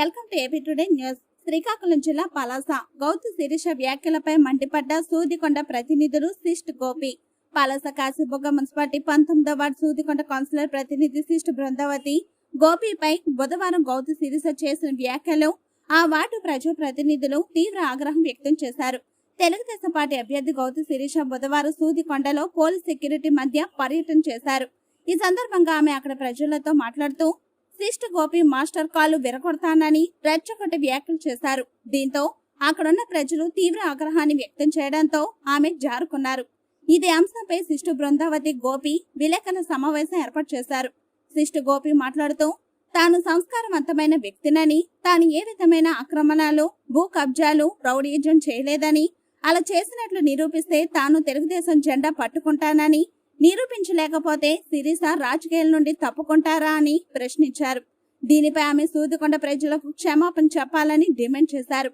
Welcome to AP today news. Srikakulam జిల్లా పలాస. గౌతు శిరీష వ్యాఖ్యలపై మండిపడ్డ సూదికొండ ప్రతినిధులు శిష్ట్ గోపి. పలాస కాశీబొగ్గ మున్సిపాలిటీ పంతొమ్మిదో వార్డు సూదికొండ కౌన్సిలర్ ప్రతినిధి శిష్ట్ బృందావతి. గోపిపై బుధవారం గౌతు శిరీష చేసిన వ్యాఖ్యలు ఆ వార్డు ప్రజా ప్రతినిధులు తీవ్ర ఆగ్రహం వ్యక్తం చేశారు. తెలుగుదేశం పార్టీ అభ్యర్థి గౌతు శిరీష బుధవారం సూదికొండలో పోలీస్ సెక్యూరిటీ మధ్య పర్యటన చేశారు. ఈ సందర్భంగా ఆమె అక్కడ ప్రజలతో మాట్లాడుతూ శిష్ట గోపి మాస్టర్ కాలు విరగొడతానని రెచ్చగొట్టి వ్యాఖ్యలు చేశారు. దీంతో అక్కడున్న ప్రజలు తీవ్ర ఆగ్రహాన్ని వ్యక్తం చేయడంతో ఆమె జారుకున్నారు. ఇదే అంశంపై శిష్టు బృందావతి గోపి విలేకరుల సమావేశం ఏర్పాటు చేశారు. శిష్టు గోపి మాట్లాడుతూ తాను సంస్కారవంతమైన వ్యక్తినని తాను ఏ విధమైన ఆక్రమణలు భూ కబ్జాలు రౌడీజం చేయలేదని అలా చేసినట్లు నిరూపిస్తే తాను తెలుగుదేశం జెండా పట్టుకుంటానని నిరూపించలేకపోతే సిరిస రాజకీయాల నుండి తప్పుకుంటారా అని ప్రశ్నించారు. దీనిపై ఆమె సూదికొండ ప్రజలకు క్షమాపణ చెప్పాలని డిమాండ్ చేశారు.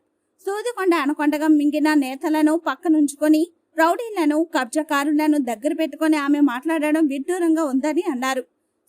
సూదికొండ అనకొండగా మింగిన నేతలను పక్కనుంచుకొని రౌడీలను కబ్జాకారులను దగ్గర పెట్టుకొని ఆమె మాట్లాడడం విడ్డూరంగా ఉందని అన్నారు.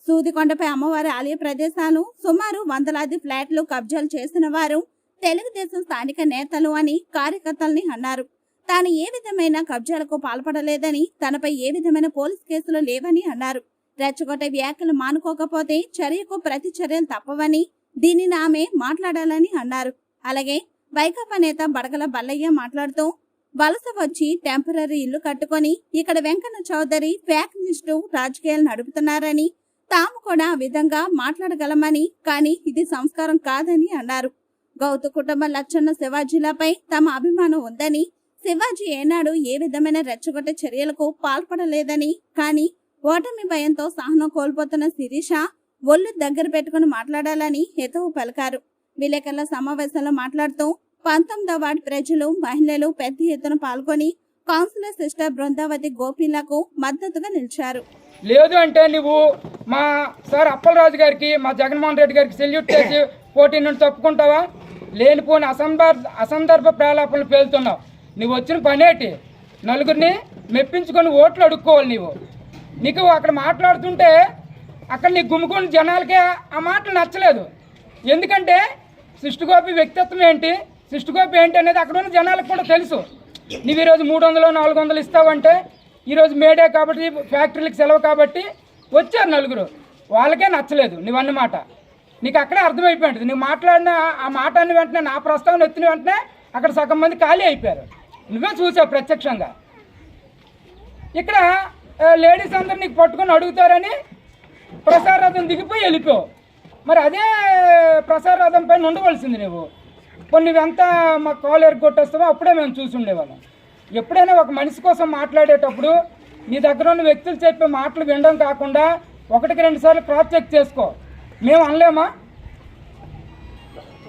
సూదికొండపై అమ్మవారి ఆలయ ప్రదేశాలు సుమారు వందలాది ఫ్లాట్లు కబ్జాలు చేసిన వారు తెలుగుదేశం స్థానిక నేతలు అని కార్యకర్తల్ని అన్నారు. తాను ఏ విధమైన కబ్జాలకు పాల్పడలేదని తనపై ఏ విధమైన పోలీస్ కేసులు లేవని అన్నారు. రెచ్చగొట్టే వ్యాఖ్యలు మానుకోకపోతే చర్యకు ప్రతి చర్యలు తప్పవని దీనిని ఆమె మాట్లాడాలని అన్నారు. అలాగే వైకాపా నేత బడగల బల్లయ్య మాట్లాడుతూ వలస వచ్చి టెంపరీ ఇల్లు కట్టుకొని ఇక్కడ వెంకన్న చౌదరి ఫ్యాక్ లిస్టు రాజకీయాలు నడుపుతున్నారని తాము కూడా ఆ విధంగా మాట్లాడగలమని కానీ ఇది సంస్కారం కాదని అన్నారు. గౌతు కుటుంబ లచ్చన్న శివాజీలపై తమ అభిమానం ఉందని శివాజీ ఏనాడు ఏ విధమైన రెచ్చగొట్టే చర్యలకు పాల్పడలేదని కానీ ఓటమి భయంతో సహనం కోల్పోతున్న శిరీష ఒళ్ళు దగ్గర పెట్టుకుని మాట్లాడాలని హితవు పలికారు. విలేకరుల సమావేశంలో మాట్లాడుతూ పంతొమ్మిదవ వార్డు ప్రజలు మహిళలు పెద్ద ఎత్తున పాల్గొని కౌన్సిలర్ సిస్టర్ బృందావతి గోపిలకు మద్దతుగా నిలిచారు. లేదు అంటే నువ్వు మా సార్ అప్పలరాజు గారికి మా జగన్మోహన్ రెడ్డి గారికి సెల్యూట్ చేసి పోటీ నుండి తప్పుకుంటావా? లేనిపోని అసందర్భ అసందర్భ ప్రేలాపనలు పేలుతున్నావు. నువ్వు వచ్చిన పనేటి? నలుగురిని మెప్పించుకొని ఓట్లు అడుక్కోవాలి నీవు. నీకు అక్కడ మాట్లాడుతుంటే అక్కడ నీకు గుమ్ముకుని జనాలకే ఆ మాటలు నచ్చలేదు. ఎందుకంటే సృష్టిగోపి వ్యక్తిత్వం ఏంటి? సృష్టిగోపి ఏంటి అనేది అక్కడ ఉన్న జనాలకు కూడా తెలుసు. నువ్వు ఈరోజు మూడు వందలు నాలుగు వందలు ఇస్తావంటే ఈరోజు మేడే కాబట్టి ఫ్యాక్టరీలకు సెలవు కాబట్టి వచ్చారు నలుగురు. వాళ్ళకే నచ్చలేదు నువ్వన్నమాట మాట నీకు అక్కడే అర్థమైపోయింది. నువ్వు మాట్లాడిన ఆ మాట అన్న వెంటనే నా ప్రస్తావన ఎత్తిన వెంటనే అక్కడ సగం మంది ఖాళీ అయిపోయారు. నువ్వే చూసావు ప్రత్యక్షంగా. ఇక్కడ లేడీస్ అందరు నీకు పట్టుకొని అడుగుతారని ప్రసారథం దిగిపోయి వెళ్ళిపోవు మరి అదే ప్రసారథం పైన ఉండవలసింది నువ్వు. కొన్ని ఎంత మా కాలు ఎరగొట్టేస్తావో అప్పుడే మేము చూసి ఉండేవాళ్ళం. ఎప్పుడైనా ఒక మనిషి కోసం మాట్లాడేటప్పుడు నీ దగ్గర ఉన్న వ్యక్తులు చెప్పే మాటలు వినడం కాకుండా ఒకటికి రెండు సార్లు క్రాస్ చెక్ చేసుకో. మేము అనలేమా?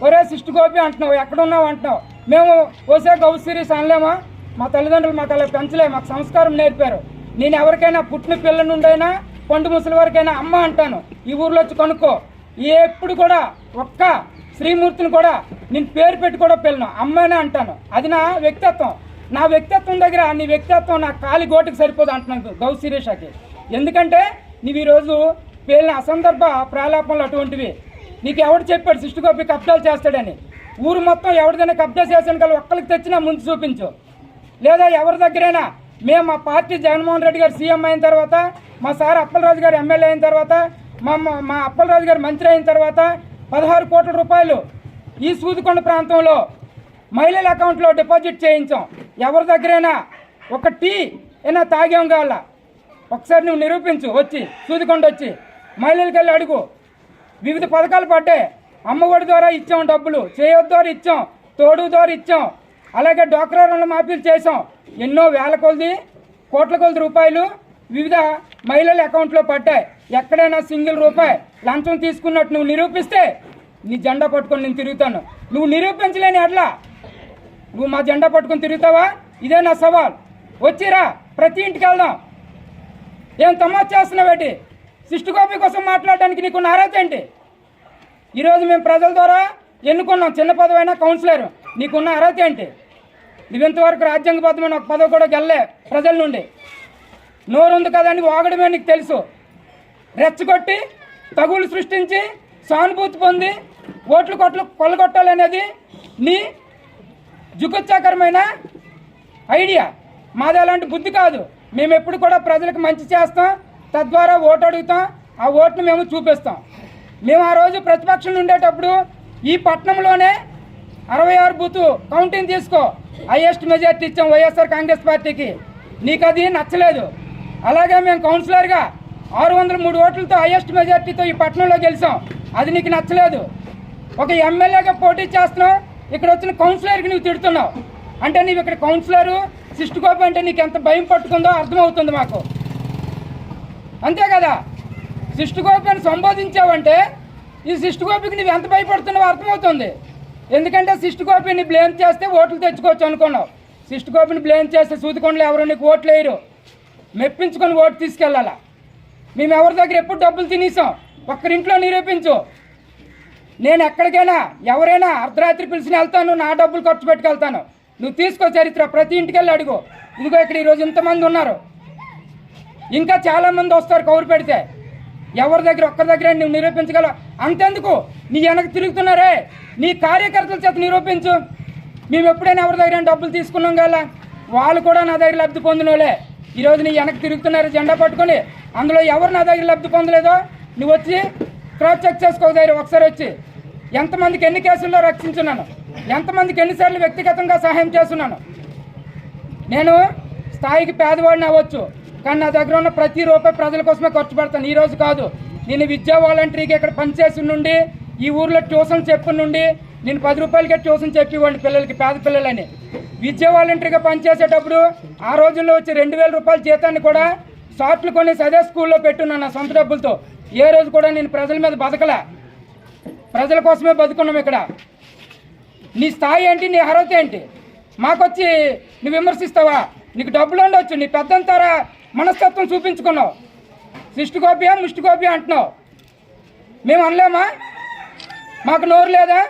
ఒరే సిస్టు గోపి అంటున్నావు ఎక్కడున్నావు అంటున్నావు? మేము ఓసే గౌ సిరీస్ అనలేమా? మా తల్లిదండ్రులు మాకు అలా పెంచలే మాకు సంస్కారం నేర్పారు. నేను ఎవరికైనా పుట్టిన పిల్ల నుండైనా పండు ముసలి వరకైనా అమ్మ అంటాను. ఈ ఊర్లో వచ్చి కనుక్కో. ఎప్పుడు కూడా ఒక్క శ్రీమూర్తిని కూడా నేను పేరు పెట్టి కూడా పిల్లను అమ్మనే అంటాను. అది నా వ్యక్తిత్వం. నా వ్యక్తిత్వం దగ్గర నీ వ్యక్తిత్వం నా కాలి గోటికి సరిపోదు అంటున్నాను గౌ శిరీషకి ఎందుకంటే నీవు ఈరోజు పేలిన అసందర్భ ప్రాలాపనలు అటువంటివి. నీకు ఎవడు చెప్పాడు సిస్టు గోపి చేస్తాడని? ఊరు మొత్తం ఎవరిదైనా కబ్జా చేసాను కానీ ఒక్కరికి తెచ్చినా ముందు చూపించు. లేదా ఎవరి దగ్గరైనా మేము మా పార్టీ జగన్మోహన్ రెడ్డి గారు సీఎం అయిన తర్వాత మా సార్ అప్పలరాజు గారు ఎమ్మెల్యే అయిన తర్వాత మా మా- మా అప్పలరాజు గారు మంత్రి అయిన తర్వాత పదహారు కోట్ల రూపాయలు ఈ సూదికొండ ప్రాంతంలో మహిళల అకౌంట్లో డిపాజిట్ చేయించాం. ఎవరి దగ్గరైనా ఒక టీ అయినా తాగాం కావాల ఒకసారి నువ్వు నిరూపించు వచ్చి సూదికొండ వచ్చి. మహిళలకి వెళ్ళి అడుగు. వివిధ పథకాలు పడ్డాయి. అమ్మఒడి ద్వారా ఇచ్చాం డబ్బులు చేయొద్దు ద్వారా ఇచ్చాం తోడు ద్వారా ఇచ్చాం. అలాగే డోక్రా రుణ మాఫీలు చేసాం ఎన్నో వేల కొలది కోట్ల కొలది రూపాయలు వివిధ మహిళల అకౌంట్లో పడ్డాయి. ఎక్కడైనా సింగిల్ రూపాయి లంచం తీసుకున్నట్టు నువ్వు నిరూపిస్తే నీ జెండా పట్టుకొని నేను తిరుగుతాను. నువ్వు నిరూపించలేని అట్లా. నువ్వు మా జెండా పట్టుకొని తిరుగుతావా? ఇదే నా సవాల్. వచ్చిరా ప్రతి ఇంటికి వెళ్దాం. ఏం తమాషా చేస్తున్నావేటి? సిస్టు కాపీ కోసం మాట్లాడడానికి నీకున్న అర్హత ఏంటి? ఈరోజు మేము ప్రజల ద్వారా ఎన్నుకున్నాం. చిన్న పదవైనా కౌన్సిలర్. నీకున్న అర్హత ఏంటి? నువ్వెంతవరకు రాజ్యాంగబద్ధమైన ఒక పదవి కూడా గెల్లే ప్రజల నుండి. నోరు ఉంది కదండి వాగడమే నీకు తెలుసు. రెచ్చగొట్టి తగులు సృష్టించి సానుభూతి పొంది ఓట్లు కొట్లు కొల్లగొట్టాలనేది నీ జుగుత్సాకరమైన ఐడియా. మాది అలాంటి బుద్ధి కాదు. మేము ఎప్పుడు కూడా ప్రజలకు మంచి చేస్తాం. తద్వారా ఓటు అడుగుతాం ఆ ఓటును మేము చూపిస్తాం. మేము ఆ రోజు ప్రతిపక్షంలో ఉండేటప్పుడు ఈ పట్టణంలోనే అరవై ఆరు బూతు కౌంటింగ్ తీసుకో. హైయెస్ట్ మెజార్టీ ఇచ్చాం వైఎస్ఆర్ కాంగ్రెస్ పార్టీకి. నీకు అది నచ్చలేదు. అలాగే మేము కౌన్సిలర్గా ఆరు వందల మూడు ఓట్లతో హైయెస్ట్ మెజార్టీతో ఈ పట్టణంలో గెలిచాం. అది నీకు నచ్చలేదు. ఒక ఎమ్మెల్యేగా పోటీ చేస్తున్నావు. ఇక్కడ వచ్చిన కౌన్సిలర్కి నువ్వు తిడుతున్నావు. అంటే నీవు ఇక్కడ కౌన్సిలరు సిస్టు అంటే నీకు ఎంత భయం పట్టుకుందో అర్థమవుతుంది మాకు. అంతే కదా? శిష్టుగోపిని సంబోధించావంటే ఈ శిష్టుగోపికి నువ్వు ఎంత భయపడుతున్నావో అర్థమవుతుంది. ఎందుకంటే శిష్టుగోపిని బ్లేమ్ చేస్తే ఓట్లు తెచ్చుకోవచ్చు అనుకున్నావు. శిష్టుగోపిని బ్లేమ్ చేస్తే సూదికొండలు ఎవరు నీకు ఓట్లు వేయరు. మెప్పించుకొని ఓటు తీసుకెళ్ళాలా? మేము ఎవరి దగ్గర ఎప్పుడు డబ్బులు తినేసాం? ఒక్కరింట్లో నిరూపించు. నేను ఎక్కడికైనా ఎవరైనా అర్ధరాత్రి పిలిచిన వెళ్తాను నా డబ్బులు ఖర్చు పెట్టుకెళ్తాను. నువ్వు తీసుకో చరిత్ర ప్రతి ఇంటికెళ్ళి అడుగు. ఇదిగో ఇక్కడ ఈరోజు ఇంతమంది ఉన్నారు. ఇంకా చాలామంది వస్తారు కౌరు పెడితే. ఎవరి దగ్గర ఒక్కరి దగ్గర నువ్వు నిరూపించగల? అంతెందుకు? నీ వెనక తిరుగుతున్నారే? నీ కార్యకర్తల చేత నిరూపించు. మేము ఎప్పుడైనా ఎవరి దగ్గర డబ్బులు తీసుకున్నాం కదా వాళ్ళు కూడా నా దగ్గర లబ్ధి పొందినోలే ఈరోజు నీ వెనక తిరుగుతున్నారు జెండా పట్టుకొని. అందులో ఎవరు నా దగ్గర లబ్ధి పొందలేదో నువ్వు వచ్చి క్రాస్ చెక్ చేసుకో దగ్గర ఒకసారి వచ్చి. ఎంతమందికి ఎన్ని కేసుల్లో రక్షించున్నాను? ఎంతమందికి ఎన్నిసార్లు వ్యక్తిగతంగా సహాయం చేస్తున్నాను? నేను స్థాయికి పేదవాడిని అవ్వచ్చు. కానీ నా దగ్గర ఉన్న ప్రతి రూపాయి ప్రజల కోసమే ఖర్చు పెడతాను. ఈరోజు కాదు. నేను విద్యా వాలంటరీకి ఇక్కడ పనిచేసి నుండి ఈ ఊర్లో ట్యూషన్ చెప్పు నుండి నేను పది రూపాయలకే ట్యూషన్ చెప్పివ్వండి పిల్లలకి పేద పిల్లలని. విద్యా వాలంటీర్గా పనిచేసేటప్పుడు ఆ రోజుల్లో వచ్చి రెండు వేల రూపాయల జీతాన్ని కూడా షార్ట్లు కొన్ని అదే స్కూల్లో పెట్టున్నాను నా సొంత డబ్బులతో. ఏ రోజు కూడా నేను ప్రజల మీద బతకలే. ప్రజల కోసమే బతుకున్నాం ఇక్కడ. నీ స్థాయి ఏంటి నీ అర్హత ఏంటి? మాకొచ్చి నువ్వు విమర్శిస్తావా? నీకు డబ్బులు ఉండొచ్చు నీ పెద్దంతారా మనస్తత్వం చూపించుకున్నావు. సిష్టి గోపియా అంటున్నావు. మేము అనలేమా? మాకు నోరు లేదా?